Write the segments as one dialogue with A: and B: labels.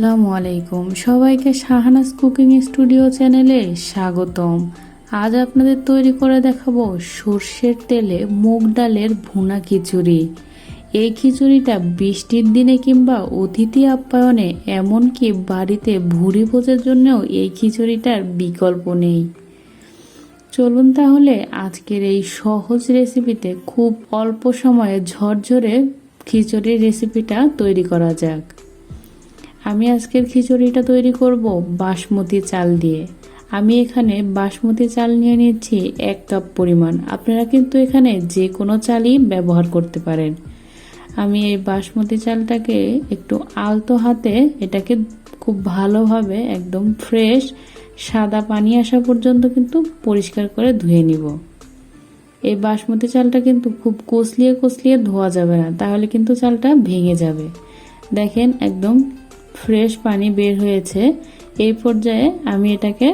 A: আসসালামু আলাইকুম। সবাইকে শাহানাজ কুকিং স্টুডিও চ্যানেলে স্বাগতম। আজ আপনাদের তৈরি করে দেখাবো সর্ষের তেলে মুগ ডালের ভুনা খিচুড়ি। এই খিচুড়িটা বৃষ্টির দিনে কিংবা অতিথি আপ্যায়নে, এমনকি বাড়িতে ভুড়ি ভোজের জন্যও এই খিচুড়িটার বিকল্প নেই। চলুন তাহলে আজকের এই সহজ রেসিপিতে খুব অল্প সময়ে ঝরঝরে খিচুড়ির রেসিপিটা তৈরি করা যাক। আমি আজকের খিচুড়িটা তৈরি করব বাসমতি চাল দিয়ে। আমি এখানে বাসমতি চাল নিয়ে নিচ্ছি এক কাপ পরিমাণ। আপনারা কিন্তু এখানে যে কোনো চালই ব্যবহার করতে পারেন। আমি এই বাসমতি চালটাকে একটু আলতো হাতে এটাকে খুব ভালোভাবে একদম ফ্রেশ সাদা পানি আসা পর্যন্ত কিন্তু পরিষ্কার করে ধুয়ে নিব। এই বাসমতি চালটা কিন্তু খুব কষলিয়ে কষলিয়ে ধোয়া যাবে না, তাহলে কিন্তু চালটা ভেঙে যাবে। দেখেন একদম ফ্রেশ পানি বের হয়েছে। এই পর্যায়ে আমি এটাকে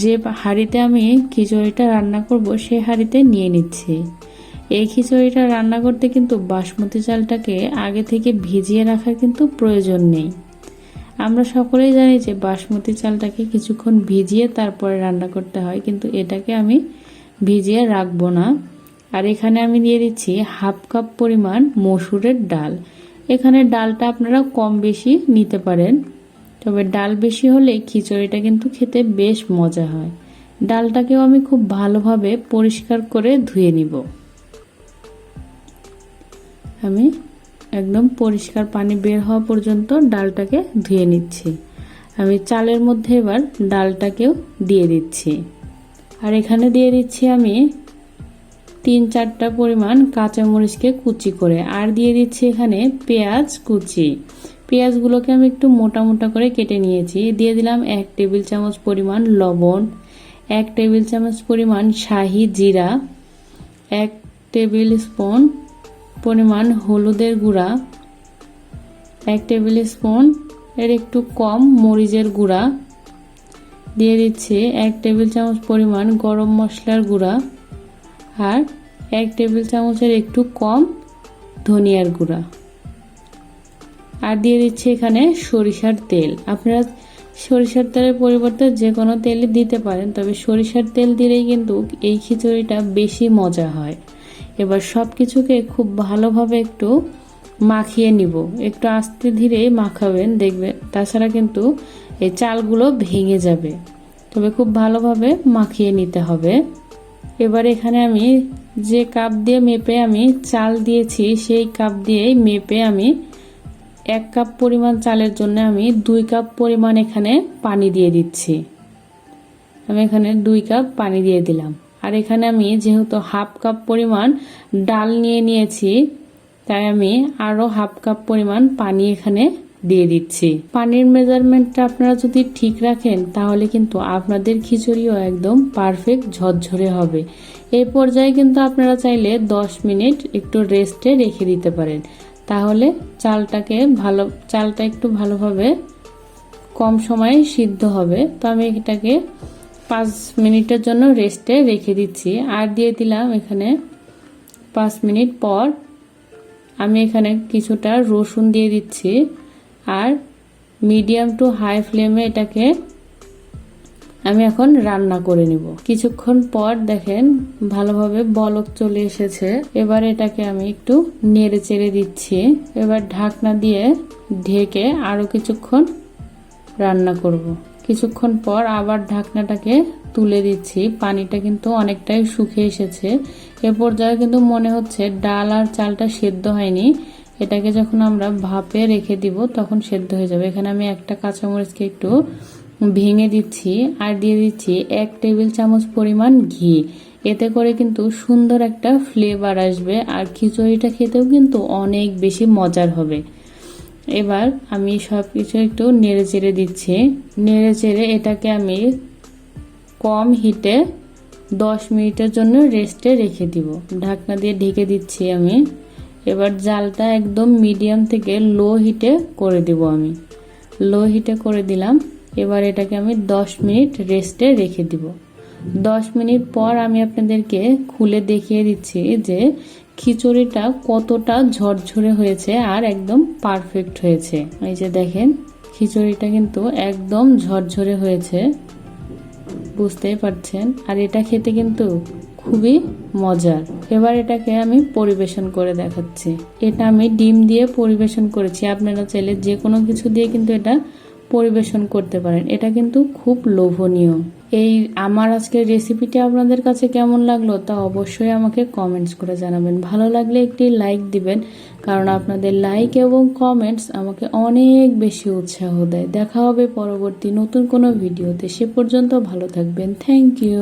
A: যে হাঁড়িতে আমি খিচুড়িটা রান্না করব সেই হাঁড়িতে নিয়ে নিচ্ছি। এই খিচুড়িটা রান্না করতে কিন্তু বাসমতি চালটাকে আগে থেকে ভিজিয়ে রাখার কিন্তু প্রয়োজন নেই। আমরা সকলেই জানি যে বাসমতি চালটাকে কিছুক্ষণ ভিজিয়ে তারপরে রান্না করতে হয়, কিন্তু এটাকে আমি ভিজিয়ে রাখব না। আর এখানে আমি দিয়ে দিচ্ছি হাফ কাপ পরিমাণ মসুরের ডাল। এখানে ডালটা আপনারা কম বেশি নিতে পারেন। তবে ডাল বেশি হলে খিচুড়িটা কিন্তু খেতে বেশ মজা হয়। ডালটাকেও আমি খুব ভালোভাবে পরিষ্কার করে ধুয়ে নিব। আমি একদম পরিষ্কার পানি বের হওয়া পর্যন্ত ডালটাকে ধুয়ে নিচ্ছি। আমি চালের মধ্যে এবার ডালটাকেও দিয়ে দিচ্ছি। আর এখানে দিয়ে দিচ্ছি আমি তিন চারটা পরিমাণ কাঁচামরিচকে কুচি করে, আর দিয়ে দিচ্ছি এখানে পেঁয়াজ কুচি। পেঁয়াজগুলোকে আমি একটু মোটা মোটা করে কেটে নিয়েছি। দিয়ে দিলাম এক টেবিল চামচ পরিমাণ লবণ, এক টেবিল চামচ পরিমাণ শাহি জিরা, এক টেবিল স্পুন পরিমাণ হলুদের গুঁড়া, এক টেবিল স্পুন এর একটু কম মরিচের গুঁড়া, দিয়ে দিচ্ছি এক টেবিল চামচ পরিমাণ গরম মশলার গুঁড়া, আর এক টেবিল চামচের একটু কম ধনিয়ার গুঁড়া। আর দিয়ে দিচ্ছি এখানে সরিষার তেল। আপনারা সরিষার তেলের পরিবর্তে যে কোনো তেলই দিতে পারেন, তবে সরিষার তেল দিলেই কিন্তু এই খিচুড়িটা বেশি মজা হয়। এবার সব কিছুকে খুব ভালোভাবে একটু মাখিয়ে নিব। একটু আস্তে ধীরে মাখাবেন, দেখবেন তাছাড়া কিন্তু এই চালগুলো ভেঙে যাবে। তবে খুব ভালোভাবে মাখিয়ে নিতে হবে। এবার এখানে আমি যে কাপ দিয়ে মেপে আমি চাল দিয়েছি, সেই কাপ দিয়েই মেপে আমি এক কাপ পরিমাণ চালের জন্য আমি দুই কাপ পরিমাণ এখানে পানি দিয়ে দিচ্ছি। আমি এখানে দুই কাপ পানি দিয়ে দিলাম। আর এখানে আমি যেহেতু হাফ কাপ পরিমাণ ডাল নিয়ে নিয়েছি, তাই আমি আরও হাফ কাপ পরিমাণ পানি এখানে দিয়ে দিচ্ছি। পানির মেজারমেন্টটা আপনারা যদি ঠিক রাখেন, তাহলে কিন্তু আপনাদের খিচুড়িও একদম পারফেক্ট ঝরঝরে হবে। এই পর্যায়ে কিন্তু আপনারা চাইলে 10 মিনিট একটু রেস্টে রেখে দিতে পারেন। তাহলে চালটাকে ভালো, চালটা একটু ভালোভাবে কম সময়ে সিদ্ধ হবে। তো আমি এটাকে পাঁচ মিনিটের জন্য রেস্টে রেখে দিচ্ছি। আর দিয়ে দিলাম এখানে পাঁচ মিনিট পর আমি এখানে কিছুটা রসুন দিয়ে দিচ্ছি। আর মিডিয়াম টু হাই ফ্লেমে এটাকে আমি এখন রান্না করে নিব। কিছুক্ষণ পর দেখেন ভালোভাবে বলক চলে এসেছে। এবার এটাকে আমি একটু নেড়ে চেড়ে দিচ্ছি। এবার ঢাকনা দিয়ে ঢেকে আরও কিছুক্ষণ রান্না করব। কিছুক্ষণ পর আবার ঢাকনাটাকে তুলে দিচ্ছি। পানিটা কিন্তু অনেকটাই শুকিয়ে এসেছে। এ পর্যায়ে কিন্তু মনে হচ্ছে ডাল আর চালটা সেদ্ধ হয়নি। এটাকে যখন আমরা ভাপে রেখে দিব, তখন সেদ্ধ হয়ে যাবে। এখানে আমি একটা কাঁচামরিচকে একটু ভেঙে দিচ্ছি আর দিয়ে দিচ্ছি এক টেবিল চামচ পরিমাণ ঘি। এতে করে কিন্তু সুন্দর একটা ফ্লেভার আসবে আর খিচুড়িটা খেতেও কিন্তু অনেক বেশি মজার হবে। এবার আমি সব কিছু একটু নেড়ে চেড়ে দিচ্ছি। নেড়ে চেড়ে এটাকে আমি কম হিটে দশ মিনিটের জন্য রেস্টে রেখে দিব। ঢাকনা দিয়ে ঢেকে দিচ্ছি আমি। এবার জালটা একদম মিডিয়াম থেকে লো হিটে করে দিব আমি। লো হিটে করে দিলাম। এবার এটাকে আমি 10 মিনিট রেস্টে রেখে দিব। 10 মিনিট পর আমি আপনাদেরকে খুলে দেখিয়ে দিচ্ছি যে খিচুড়িটা কতটা ঝরঝরে হয়েছে আর একদম পারফেক্ট হয়েছে। এই যে দেখেন, খিচুড়িটা কিন্তু একদম ঝরঝরে হয়েছে। বুঝতেই পারছেন? আর এটা খেতে কিন্তু খুবই মজার। এবার এটাকে আমি পরিবেশন করে দেখাচ্ছি। এটা আমি ডিম দিয়ে পরিবেশন করেছি। আপনারা চাইলে যে কোনো কিছু দিয়ে কিন্তু এটা পরিবেশন করতে পারেন। এটা কিন্তু খুব লোভনীয়। এই আমার আজকের রেসিপিটি আপনাদের কাছে কেমন লাগল তা অবশ্যই আমাকে কমেন্টস করে জানাবেন। ভালো লাগলে একটি লাইক দিবেন, কারণ আপনাদের লাইক এবং কমেন্টস আমাকে অনেক বেশি উৎসাহ দেয়। দেখা হবে পরবর্তী নতুন কোনো ভিডিওতে। সে পর্যন্ত ভালো থাকবেন। Thank you.